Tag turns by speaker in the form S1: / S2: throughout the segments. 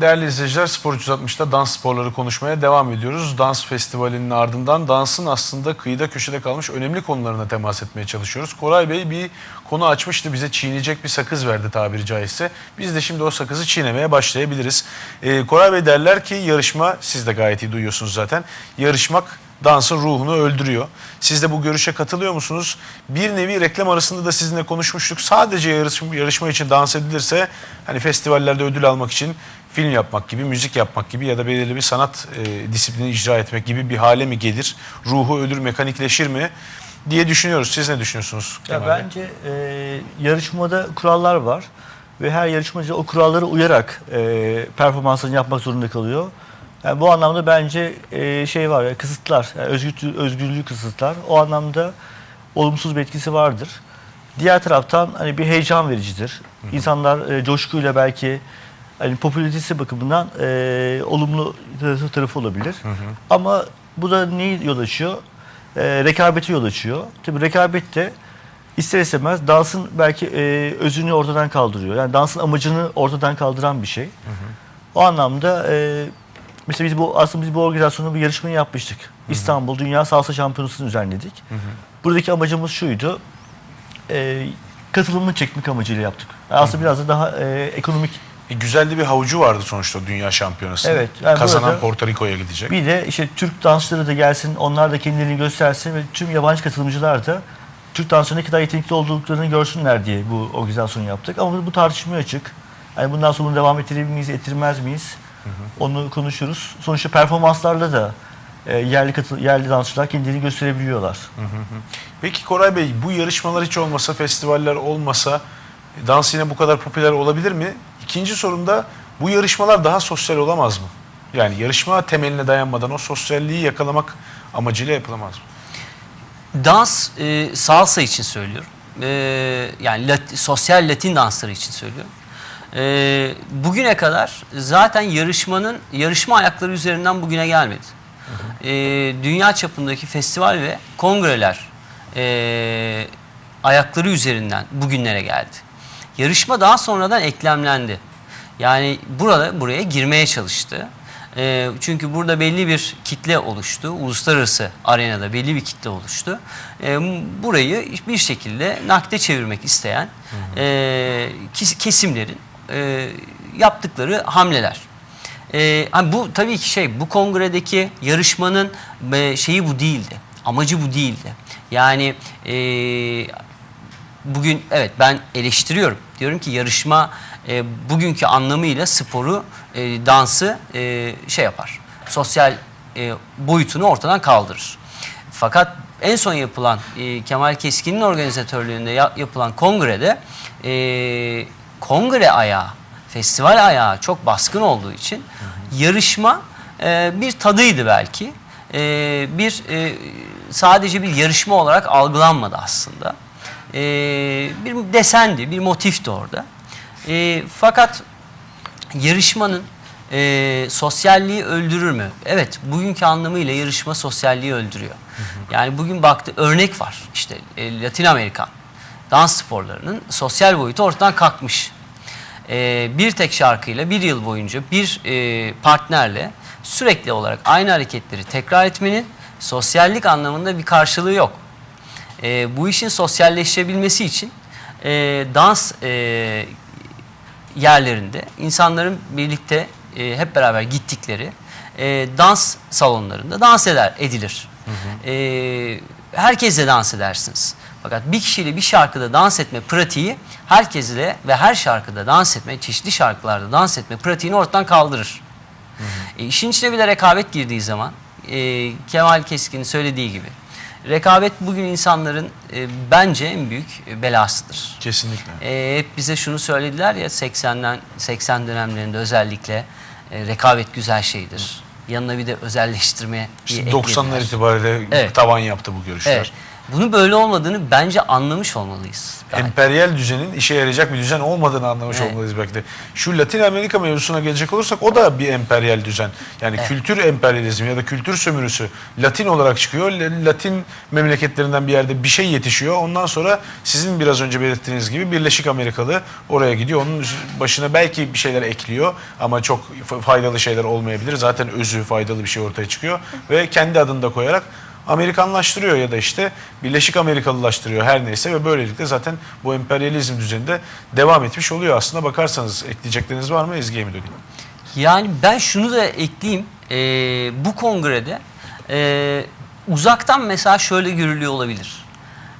S1: Değerli izleyiciler Spor 360'da dans sporları konuşmaya devam ediyoruz. Dans festivalinin ardından dansın aslında kıyıda köşede kalmış önemli konularına temas etmeye çalışıyoruz. Koray Bey bir konu açmıştı bize çiğneyecek bir sakız verdi tabiri caizse. Biz de şimdi o sakızı çiğnemeye başlayabiliriz. Ee, Koray Bey derler ki yarışma siz de gayet iyi duyuyorsunuz zaten. Yarışmak dansın ruhunu öldürüyor. Siz de bu görüşe katılıyor musunuz? Bir nevi reklam arasında da sizinle konuşmuştuk. Sadece yarışma, yarışma için dans edilirse hani festivallerde ödül almak için film yapmak gibi, müzik yapmak gibi ya da belirli bir sanat e, disiplini icra etmek gibi bir hale mi gelir? Ruhu ölür, mekanikleşir mi? diye düşünüyoruz. Siz ne düşünüyorsunuz?
S2: Ya
S1: Kemal Bey?
S2: bence e, yarışmada kurallar var ve her yarışmacı o kurallara uyarak e, performansını yapmak zorunda kalıyor. Yani bu anlamda bence e, şey var, ya, kısıtlar, yani özgür, özgürlüğü kısıtlar. O anlamda olumsuz bir etkisi vardır. Diğer taraftan hani bir heyecan vericidir. İnsanlar e, coşkuyla belki hani popülaritesi bakımından e, olumlu tarafı- olabilir. Ama bu da neyi yol açıyor? E, rekabete yol açıyor. Tabii rekabet de ister istemez dansın belki e, özünü ortadan kaldırıyor. Yani dansın amacını ortadan kaldıran bir şey. O anlamda e, mesela biz bu aslında biz bu organizasyonu bir yarışmayı yapmıştık. İstanbul Dünya Salsa Şampiyonası'nı düzenledik. Buradaki amacımız şuydu. E, katılımını çekmek amacıyla yaptık. Aslında biraz da daha e, ekonomik
S1: E, güzel de bir havucu vardı sonuçta dünya şampiyonasında.
S2: Evet, yani
S1: Kazanan
S2: burada-
S1: Porto Rico'ya gidecek.
S2: Bir de işte Türk dansçıları da gelsin, onlar da kendilerini göstersin ve tüm yabancı katılımcılar da Türk dansçılarının ne kadar yetenekli olduklarını görsünler diye bu organizasyonu yaptık. Ama bu tartışmaya açık. Yani bundan sonra bunu devam ettirebilir miyiz, ettirmez miyiz? Onu konuşuruz. Sonuçta performanslarla da e, yerli katı, yerli dansçılar kendilerini gösterebiliyorlar.
S1: Peki Koray Bey bu yarışmalar hiç olmasa, festivaller olmasa e, dans yine bu kadar popüler olabilir mi? İkinci sorum da bu yarışmalar daha sosyal olamaz mı? Yani yarışma temeline dayanmadan o sosyalliği yakalamak amacıyla yapılamaz mı?
S3: Dans e, salsa için söylüyorum. E, yani lat- sosyal Latin dansları için söylüyorum. E, bugüne kadar zaten yarışmanın yarışma ayakları üzerinden bugüne gelmedi. E, dünya çapındaki festival ve kongreler e, ayakları üzerinden bugünlere geldi. Yarışma daha sonradan eklemlendi. Yani burada buraya girmeye çalıştı. E, çünkü burada belli bir kitle oluştu. Uluslararası arenada belli bir kitle oluştu. E, burayı bir şekilde nakde çevirmek isteyen e, kes- kesimlerin e, yaptıkları hamleler. E, hani bu tabii ki şey bu kongredeki yarışmanın e, şeyi bu değildi. Amacı bu değildi. Yani e, bugün evet ben eleştiriyorum. Diyorum ki yarışma e, bugünkü anlamıyla sporu, e, dansı e, şey yapar. Sosyal e, boyutunu ortadan kaldırır. Fakat en son yapılan e, Kemal Keskin'in organizatörlüğünde ya- yapılan kongrede e, kongre ayağı, festival ayağı çok baskın olduğu için yarışma e, bir tadıydı belki. E, bir e, sadece bir yarışma olarak algılanmadı aslında. E, bir desendi, bir motifti orada. E, fakat yarışmanın e, sosyalliği öldürür mü? Evet, bugünkü anlamıyla yarışma sosyalliği öldürüyor. Yani bugün baktı örnek var. İşte e, Latin Amerikan dans sporlarının sosyal boyutu ortadan kalkmış. E, bir tek şarkıyla bir yıl boyunca bir e, partnerle sürekli olarak aynı hareketleri tekrar etmenin sosyallik anlamında bir karşılığı yok. E, bu işin sosyalleşebilmesi için e, dans e, yerlerinde insanların birlikte e, hep beraber gittikleri e, dans salonlarında dans eder edilir. E, herkesle dans edersiniz. Fakat bir kişiyle bir şarkıda dans etme pratiği herkesle ve her şarkıda dans etme, çeşitli şarkılarda dans etme pratiğini ortadan kaldırır. E, işin içine bir de rekabet girdiği zaman e, Kemal Keskin'in söylediği gibi rekabet bugün insanların e, bence en büyük e, belasıdır.
S1: Kesinlikle.
S3: E, hep bize şunu söylediler ya 80'den 80 dönemlerinde özellikle e, rekabet güzel şeydir. Yanına bir de özelleştirme
S1: İşte 90'lar itibariyle
S3: Evet.
S1: tavan yaptı bu görüşler.
S3: Evet. Bunu böyle olmadığını bence anlamış olmalıyız. Yani
S1: emperyal düzenin işe yarayacak bir düzen olmadığını anlamış
S3: Evet.
S1: olmalıyız belki de. Şu Latin Amerika mevzusuna gelecek olursak o da bir emperyal düzen. Yani kültür emperyalizmi ya da kültür sömürüsü Latin olarak çıkıyor. La- Latin memleketlerinden bir yerde bir şey yetişiyor. Ondan sonra sizin biraz önce belirttiğiniz gibi Birleşik Amerikalı oraya gidiyor. Onun başına belki bir şeyler ekliyor ama çok faydalı şeyler olmayabilir. Zaten özü faydalı bir şey ortaya çıkıyor ve kendi adını da koyarak Amerikanlaştırıyor ya da işte Birleşik Amerikalılaştırıyor her neyse ve böylelikle zaten bu emperyalizm düzeninde devam etmiş oluyor. Aslında bakarsanız ekleyecekleriniz var mı Ezgi'ye mi döneyim?
S3: Yani ben şunu da ekleyeyim. Ee, bu kongrede e, uzaktan mesela şöyle görülüyor olabilir.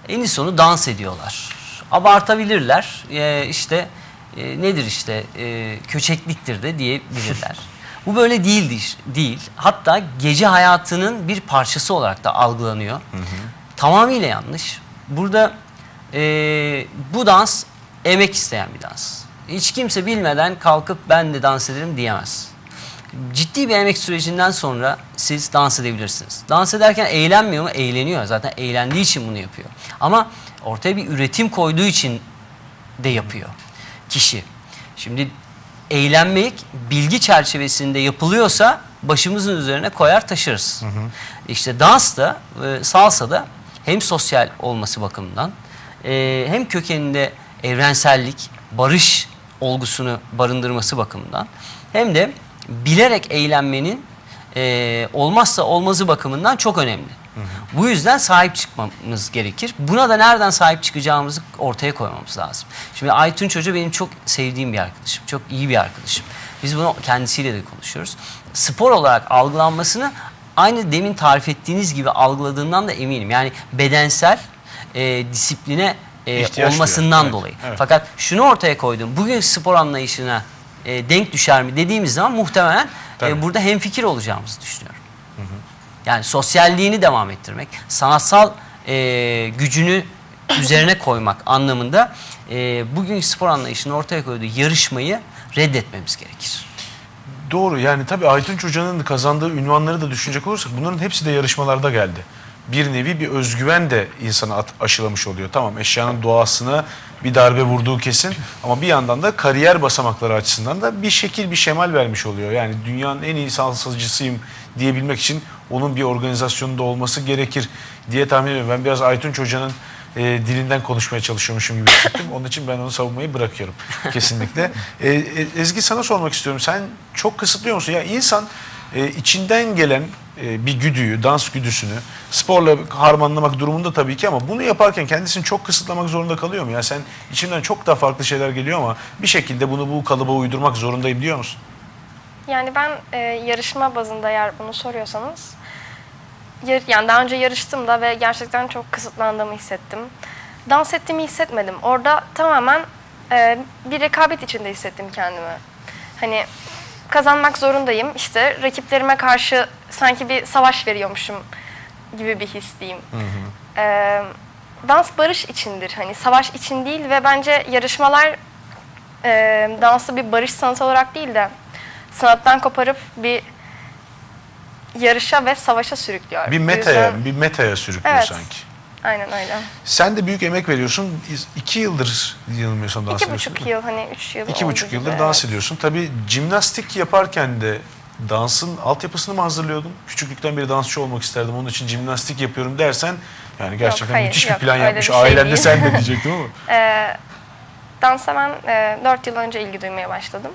S3: En sonu dans ediyorlar. Abartabilirler. Ee, işte e, nedir işte e, köçekliktir de diyebilirler. bu böyle değildir, değil. Hatta gece hayatının bir parçası olarak da algılanıyor. Tamamıyla yanlış. Burada e, bu dans emek isteyen bir dans. Hiç kimse bilmeden kalkıp ben de dans ederim diyemez. Ciddi bir emek sürecinden sonra siz dans edebilirsiniz. Dans ederken eğlenmiyor mu? Eğleniyor. Zaten eğlendiği için bunu yapıyor. Ama ortaya bir üretim koyduğu için de yapıyor kişi. Şimdi eğlenmek bilgi çerçevesinde yapılıyorsa başımızın üzerine koyar taşırız. İşte dans da e, salsa da hem sosyal olması bakımından e, hem kökeninde evrensellik, barış olgusunu barındırması bakımından hem de bilerek eğlenmenin e, olmazsa olmazı bakımından çok önemli. Bu yüzden sahip çıkmamız gerekir. Buna da nereden sahip çıkacağımızı ortaya koymamız lazım. Şimdi Aytunç Hoca benim çok sevdiğim bir arkadaşım. Çok iyi bir arkadaşım. Biz bunu kendisiyle de konuşuyoruz. Spor olarak algılanmasını aynı demin tarif ettiğiniz gibi algıladığından da eminim. Yani bedensel e, disipline e,
S1: İhtiyaç
S3: olmasından.
S1: Evet,
S3: dolayı.
S1: evet.
S3: Fakat şunu ortaya koydum. Bugün spor anlayışına e, denk düşer mi dediğimiz zaman muhtemelen
S1: Tabii.
S3: e, burada hemfikir olacağımızı düşünüyorum. Yani sosyalliğini devam ettirmek, sanatsal e, gücünü üzerine koymak anlamında e, bugünkü spor anlayışının ortaya koyduğu yarışmayı reddetmemiz gerekir.
S1: Doğru yani tabii Aytunç Hoca'nın kazandığı ünvanları da düşünecek olursak bunların hepsi de yarışmalarda geldi. Bir nevi bir özgüven de insana aşılamış oluyor. Tamam eşyanın doğasına bir darbe vurduğu kesin ama bir yandan da kariyer basamakları açısından da bir şekil bir şemal vermiş oluyor. Yani dünyanın en iyi salsacısıyım diyebilmek için onun bir organizasyonunda olması gerekir diye tahmin ediyorum. Ben biraz Aytunç Hoca'nın e, dilinden konuşmaya çalışıyormuşum gibi hissettim. Onun için ben onu savunmayı bırakıyorum kesinlikle. E, e, Ezgi sana sormak istiyorum. Sen çok kısıtlıyor musun? Ya insan e, içinden gelen e, bir güdüyü, dans güdüsünü sporla harmanlamak durumunda tabii ki ama bunu yaparken kendisini çok kısıtlamak zorunda kalıyor mu? Ya sen içinden çok daha farklı şeyler geliyor ama bir şekilde bunu bu kalıba uydurmak zorundayım diyor musun?
S4: Yani ben e, yarışma bazında eğer bunu soruyorsanız yani daha önce yarıştım da ve gerçekten çok kısıtlandığımı hissettim. Dans ettiğimi hissetmedim. Orada tamamen e, bir rekabet içinde hissettim kendimi. Hani kazanmak zorundayım. İşte rakiplerime karşı sanki bir savaş veriyormuşum gibi bir his diyeyim. E, dans barış içindir. Hani savaş için değil ve bence yarışmalar e, dansı bir barış sanatı olarak değil de sanattan koparıp bir yarışa ve savaşa sürüklüyor.
S1: Bir metaya,
S4: yüzden-
S1: bir metaya sürüklüyor
S4: Evet.
S1: sanki.
S4: Aynen öyle.
S1: Sen de büyük emek veriyorsun. İki yıldır yanılmıyorsam dans
S4: İki
S1: ediyorsun.
S4: buçuk yıl hani üç yıl
S1: İki buçuk
S4: gibi,
S1: yıldır dans
S4: evet.
S1: ediyorsun. Tabii jimnastik yaparken de dansın altyapısını mı hazırlıyordun? Küçüklükten beri dansçı olmak isterdim. Onun için jimnastik yapıyorum dersen yani gerçekten
S4: hayır,
S1: müthiş
S4: yok,
S1: bir plan yapmış.
S4: bir şey
S1: Ailen de sen de diyecektim ama.
S4: Ee, dansa ben e, 4 yıl önce ilgi duymaya başladım.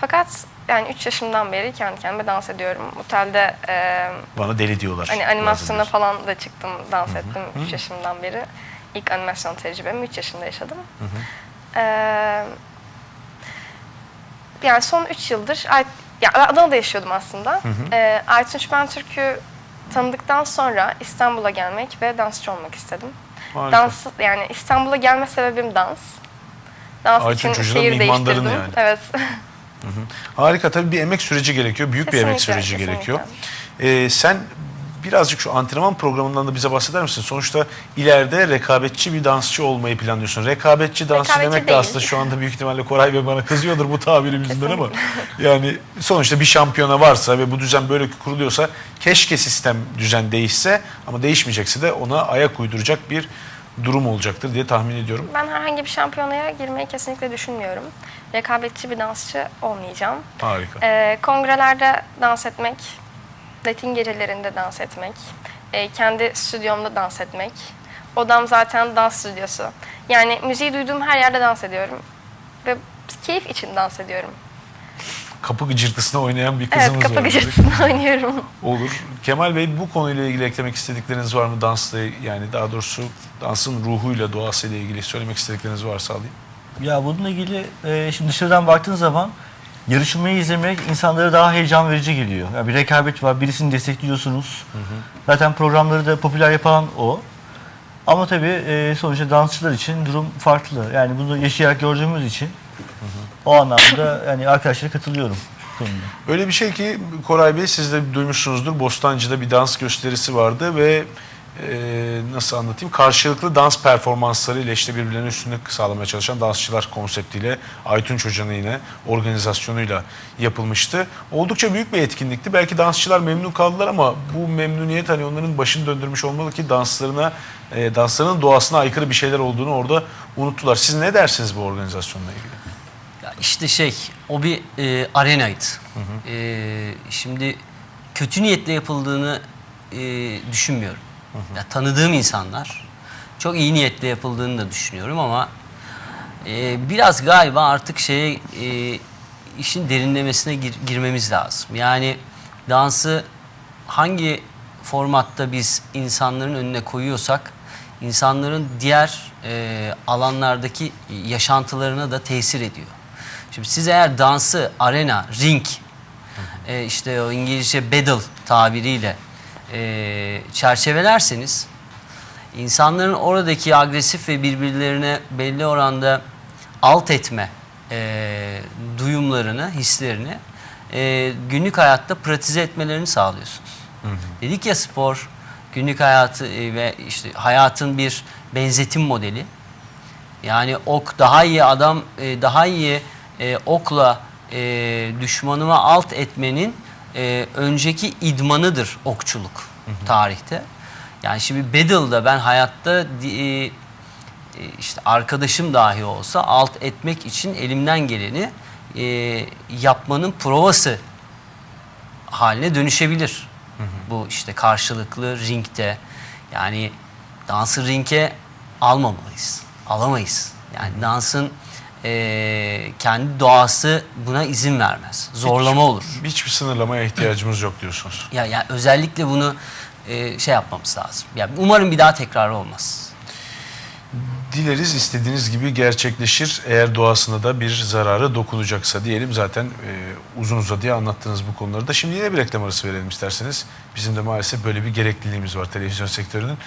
S4: Fakat yani 3 yaşımdan beri kendi kendime dans ediyorum. Otelde e,
S1: Bana deli diyorlar.
S4: hani animasyona falan da çıktım, dans ettim 3 yaşımdan beri. İlk animasyon tecrübemi 3 yaşında yaşadım. Ee, yani son 3 yıldır, Ay- ya ben Adana'da yaşıyordum aslında. Ee, Aytunç Ben Türk'ü tanıdıktan sonra İstanbul'a gelmek ve dansçı olmak istedim.
S1: Harika.
S4: Dans yani İstanbul'a gelme sebebim dans. Dans
S1: Aytunç
S4: için
S1: Hoca'nın
S4: şehir
S1: mihmandarın
S4: değiştirdim.
S1: yani.
S4: Evet.
S1: Harika tabii bir emek süreci gerekiyor. Büyük bir emek
S4: Kesinlikle,
S1: süreci
S4: kesinlikle.
S1: gerekiyor. Ee, sen birazcık şu antrenman programından da bize bahseder misin? Sonuçta ileride rekabetçi bir dansçı olmayı planlıyorsun. Rekabetçi dansçı
S4: Rekabetçi
S1: demek de
S4: değil.
S1: aslında şu anda büyük ihtimalle Koray Bey bana kızıyordur bu tabirimizden ama yani sonuçta bir şampiyona varsa ve bu düzen böyle kuruluyorsa keşke sistem düzen değişse ama değişmeyecekse de ona ayak uyduracak bir durum olacaktır diye tahmin ediyorum.
S4: Ben herhangi bir şampiyonaya girmeyi kesinlikle düşünmüyorum. Rekabetçi bir dansçı olmayacağım.
S1: Harika.
S4: Ee, kongrelerde dans etmek, Latin gecelerinde dans etmek, e, kendi stüdyomda dans etmek. Odam zaten dans stüdyosu. Yani müziği duyduğum her yerde dans ediyorum. Ve keyif için dans ediyorum.
S1: Kapı gıcırtısına oynayan bir kızımız
S4: evet, kapı
S1: var.
S4: gıcırtısını oynuyorum.
S1: Olur. Kemal Bey bu konuyla ilgili eklemek istedikleriniz var mı? Dansla yani daha doğrusu dansın ruhuyla, doğasıyla ilgili söylemek istedikleriniz varsa alayım.
S2: Ya bununla ilgili e, şimdi dışarıdan baktığın zaman yarışmayı izlemek insanlara daha heyecan verici geliyor. Yani bir rekabet var, birisini destekliyorsunuz. Zaten programları da popüler yapan o. Ama tabii e, sonuçta dansçılar için durum farklı. Yani bunu yaşayarak gördüğümüz için o anlamda yani arkadaşlara katılıyorum konuda.
S1: Öyle bir şey ki Koray Bey siz de duymuşsunuzdur. Bostancı'da bir dans gösterisi vardı ve e, nasıl anlatayım karşılıklı dans performanslarıyla işte birbirlerinin üstünlük sağlamaya çalışan dansçılar konseptiyle Aytunç Hoca'nın yine organizasyonuyla yapılmıştı. Oldukça büyük bir etkinlikti. Belki dansçılar memnun kaldılar ama bu memnuniyet hani onların başını döndürmüş olmalı ki danslarına e, danslarının doğasına aykırı bir şeyler olduğunu orada unuttular. Siz ne dersiniz bu organizasyonla ilgili?
S3: Ya işte şey, o bir e, arenaydı. E, şimdi kötü niyetle yapıldığını e, düşünmüyorum. Ya, tanıdığım insanlar çok iyi niyetle yapıldığını da düşünüyorum ama e, biraz galiba artık şeye e, işin derinlemesine gir- girmemiz lazım. Yani dansı hangi formatta biz insanların önüne koyuyorsak insanların diğer e, alanlardaki yaşantılarına da tesir ediyor. Şimdi siz eğer dansı arena, ring, e, işte o İngilizce battle tabiriyle e, çerçevelerseniz insanların oradaki agresif ve birbirlerine belli oranda alt etme e, duyumlarını, hislerini e, günlük hayatta pratize etmelerini sağlıyorsunuz. Dedik ya spor günlük hayatı e, ve işte hayatın bir benzetim modeli. Yani ok daha iyi adam e, daha iyi e, okla e, düşmanıma alt etmenin e, önceki idmanıdır okçuluk tarihte. Yani şimdi battle'da ben hayatta e, e, işte arkadaşım dahi olsa alt etmek için elimden geleni e, yapmanın provası haline dönüşebilir. Bu işte karşılıklı ringde yani dansı ringe almamalıyız. Alamayız. Yani dansın eee, kendi doğası buna izin vermez. Zorlama olur.
S1: Hiçbir sınırlamaya ihtiyacımız yok diyorsunuz.
S3: Ya, ya özellikle bunu eee, şey yapmamız lazım. Ya umarım bir daha tekrar olmaz.
S1: Dileriz istediğiniz gibi gerçekleşir. Eğer doğasına da bir zararı dokunacaksa diyelim zaten e, uzun uzadıya anlattığınız bu konuları da. Şimdi yine bir reklam arası verelim isterseniz. Bizim de maalesef böyle bir gerekliliğimiz var televizyon sektörünün.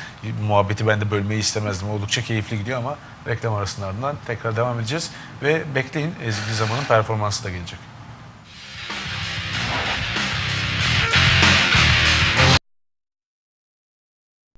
S1: Muhabbeti ben de bölmeyi istemezdim. Oldukça keyifli gidiyor ama reklam arasının ardından tekrar devam edeceğiz. Ve bekleyin Ezgi Zaman'ın performansı da gelecek.